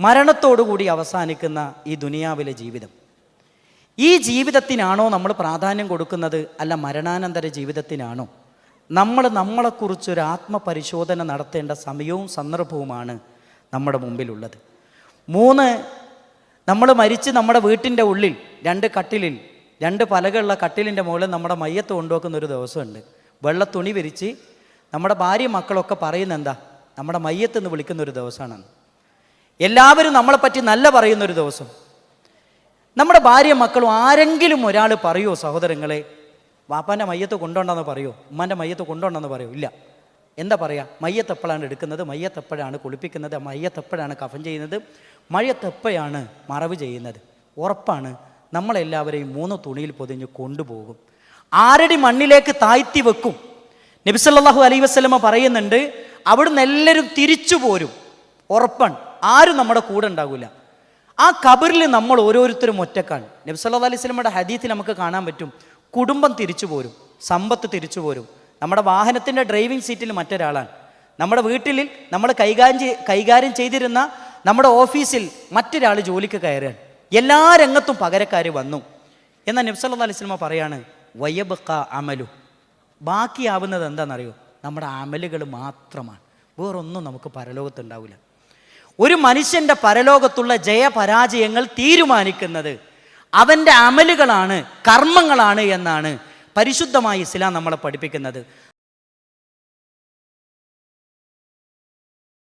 മരണത്തോടുകൂടി അവസാനിക്കുന്ന ഈ ദുനിയാവിലെ ജീവിതം. ഈ ജീവിതത്തിനാണോ നമ്മൾ പ്രാധാന്യം കൊടുക്കുന്നത്? അല്ല മരണാനന്തര ജീവിതത്തിനാണോ? നമ്മൾ നമ്മളെക്കുറിച്ചൊരു ആത്മപരിശോധന നടത്തേണ്ട സമയവും സന്ദർഭവുമാണ് നമ്മുടെ മുമ്പിലുള്ളത്. മൂന്ന് നമ്മൾ മരിച്ച് നമ്മുടെ വീട്ടിന്റെ ഉള്ളിൽ രണ്ട് കട്ടിലിൽ രണ്ട് പലകളുള്ള കട്ടിലിന്റെ മുകളിൽ നമ്മുടെ മയ്യത്ത് കൊണ്ടുവെക്കുന്ന ഒരു ദിവസമുണ്ട്. വെള്ള തുണി വിരിച്ച് നമ്മുടെ ഭാര്യ മക്കളൊക്കെ പറയുന്ന എന്താ? നമ്മുടെ മയ്യത്ത് എന്ന് വിളിക്കുന്ന ഒരു ദിവസമാണെന്ന് എല്ലാവരും നമ്മളെപ്പറ്റി നല്ല പറയുന്നൊരു ദിവസം. നമ്മുടെ ഭാര്യ മക്കളും ആരെങ്കിലും ഒരാൾ പറയുമോ സഹോദരങ്ങളെ വാപ്പാന്റെ മയ്യത്ത് കൊണ്ടുണ്ടെന്ന് പറയുമോ ഉമ്മാന്റെ മയ്യത്ത് കൊണ്ടുണ്ടെന്ന് പറയോ? ഇല്ല. എന്താ പറയുക മയ്യത്തെപ്പോഴാണ് എടുക്കുന്നത്? മയ്യത്തെപ്പോഴാണ് കുളിപ്പിക്കുന്നത്? മയ്യത്തെപ്പോഴാണ് കഫൻ ചെയ്യുന്നത്? മയ്യത്ത് എപ്പോഴാണ് മറവ് ചെയ്യുന്നത്? ഉറപ്പാണ് നമ്മളെല്ലാവരെയും മൂന്ന് തുണിയിൽ പൊതിഞ്ഞ് കൊണ്ടുപോകും. ആരടി മണ്ണിലേക്ക് താഴ്ത്തി വെക്കും? നബിസല്ലാഹു അലൈ പറയുന്നുണ്ട് അവിടുന്ന് എല്ലാവരും തിരിച്ചു പോരും ഉറപ്പാണ്. ആരും നമ്മുടെ കൂടെ ഉണ്ടാകില്ല ആ കബറിൽ നമ്മൾ ഓരോരുത്തരും ഒറ്റക്കാണ്. നബ്സല്ലാ അലൈഹി സ്വലമയുടെ ഹദീത്തിൽ നമുക്ക് കാണാൻ പറ്റും. കുടുംബം തിരിച്ചു പോരും. സമ്പത്ത് തിരിച്ചു പോരും. നമ്മുടെ വാഹനത്തിന്റെ ഡ്രൈവിംഗ് സീറ്റിൽ മറ്റൊരാളാണ്. നമ്മുടെ വീട്ടിൽ നമ്മൾ കൈകാര്യം കൈകാര്യം ചെയ്തിരുന്ന നമ്മുടെ ഓഫീസിൽ മറ്റൊരാൾ ജോലിക്ക് കയറുകയാണ്. എല്ലാ രംഗത്തും പകരക്കാർ വന്നു. എന്നാൽ നബ്സല്ലാ അലൈഹി സ്വലമ പറയാണ് വയബക്ക അമലു. ബാക്കിയാവുന്നത് എന്താണെന്നറിയോ? നമ്മുടെ അമലുകൾ മാത്രമാണ്. വേറൊന്നും നമുക്ക് പരലോകത്തുണ്ടാവില്ല ഒരു മനുഷ്യന്റെ പരലോകത്തുള്ള ജയപരാജയങ്ങൾ തീരുമാനിക്കുന്നത് അവന്റെ അമലുകളാണ് കർമ്മങ്ങളാണ് എന്നാണ് പരിശുദ്ധമായ ഇസ്ലാം നമ്മളെ പഠിപ്പിക്കുന്നത്.